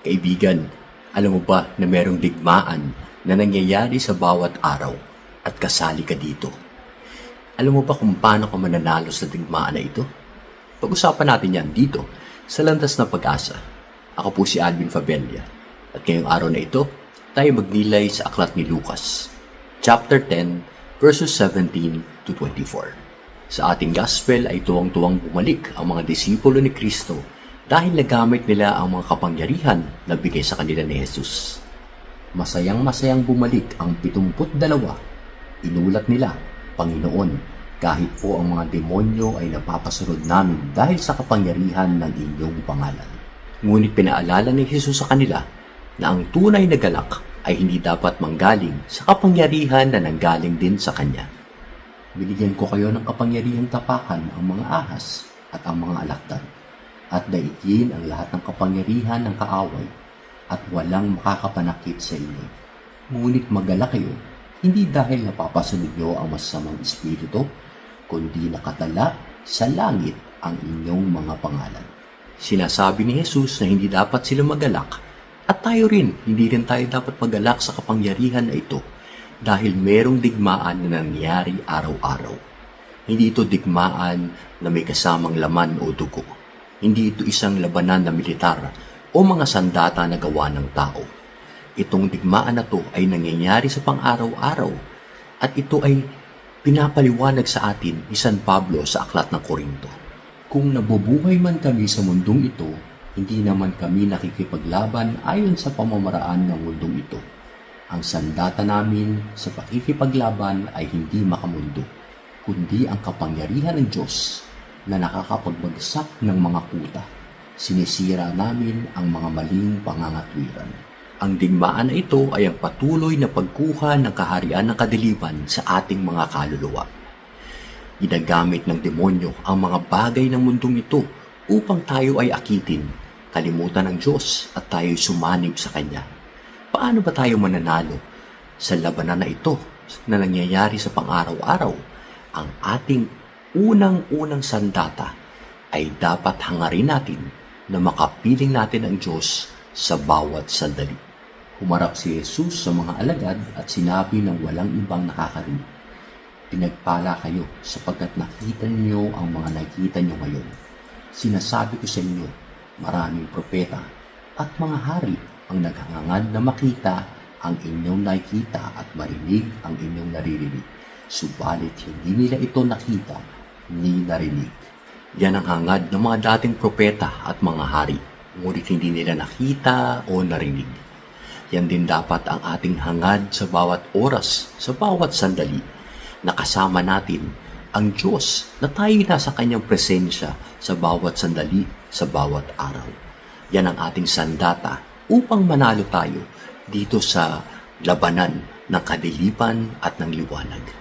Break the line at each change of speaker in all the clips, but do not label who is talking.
Kaibigan, alam mo ba na merong digmaan na nangyayari sa bawat araw at kasali ka dito? Alam mo ba kung paano ka mananalo sa digmaan na ito? Pag-usapan natin yan dito sa Landas na Pag-asa. Ako po si Alvin Fabella at ngayong araw na ito, tayo magnilay sa aklat ni Lucas, chapter 10, verses 17 to 24. Sa ating gospel ay tuwang-tuwang bumalik ang mga disipulo ni Kristo dahil nagamit nila ang mga kapangyarihan na bigay sa kanila ni Jesus. Masayang-masayang bumalik ang 72. Inulat nila, Panginoon, kahit po ang mga demonyo ay napapasunod namin dahil sa kapangyarihan ng inyong pangalan. Ngunit pinaalala ni Jesus sa kanila na ang tunay na galak ay hindi dapat manggaling sa kapangyarihan na nanggaling din sa Kanya. Binigyan ko kayo ng kapangyarihang tapakan ang mga ahas at ang mga alakdan at daigin ang lahat ng kapangyarihan ng kaaway at walang makakapanakit sa inyo. Ngunit magala kayo, hindi dahil napapasunod nyo ang masamang espiritu, kundi nakatala sa langit ang inyong mga pangalan. Sinasabi ni Jesus na hindi dapat sila magalak at tayo rin, hindi rin tayo dapat magalak sa kapangyarihan na ito dahil merong digmaan na nangyari araw-araw. Hindi ito digmaan na may kasamang laman o dugo. Hindi ito isang labanan na militar o mga sandata na gawa ng tao. Itong digmaan na to ay nangyayari sa pang-araw-araw at ito ay pinapaliwanag sa atin ni San Pablo sa Aklat ng Korinto. Kung nabubuhay man kami sa mundong ito, hindi naman kami nakikipaglaban ayon sa pamamaraan ng mundong ito. Ang sandata namin sa pakikipaglaban ay hindi makamundo, kundi ang kapangyarihan ng Diyos na nakakapagbagsak ng mga kuta. Sinisira namin ang mga maling pangangatwiran. Ang digmaan na ito ay ang patuloy na pagkuha ng kaharian ng kadiliman sa ating mga kaluluwa. Ginagamit ng demonyo ang mga bagay ng mundong ito upang tayo ay akitin, kalimutan ng Diyos at tayo sumanib sa Kanya. Paano ba tayo mananalo sa labanan na ito na nangyayari sa pang-araw-araw? Ang ating unang-unang sandata ay dapat hangarin natin na makapiling natin ang Diyos sa bawat sandali. Humarap si Jesus sa mga alagad at sinabi ng walang ibang nakakarinig. Pinagpala kayo sapagkat nakita niyo ang mga nakita niyo ngayon. Sinasabi ko sa inyo, maraming propeta at mga hari ang naghangad na makita ang inyong nakita at marinig ang inyong naririnig. Subalit hindi nila ito nakita ni narinig. Yan ang hangad ng mga dating propeta at mga hari, ngunit hindi nila nakita o narinig. Yan din dapat ang ating hangad sa bawat oras, sa bawat sandali, na kasama natin ang Diyos na tayo nasa kanyang presensya sa bawat sandali, sa bawat araw. Yan ang ating sandata upang manalo tayo dito sa labanan ng kadilipan at ng liwanag.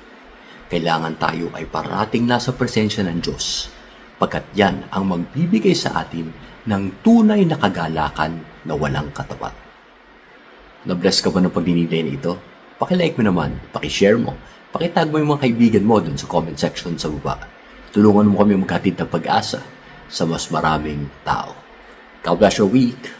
Kailangan tayo ay parating nasa presensya ng Diyos, pagkat yan ang magbibigay sa atin ng tunay na kagalakan na walang katapat. Na-bless ka ba ng pagdinilay na ito? Pakilike mo naman, pakishare mo, pakitag mo yung mga kaibigan mo dun sa comment section sa baba. Tulungan mo kami maghatid ng pag-asa sa mas maraming tao. God bless your week.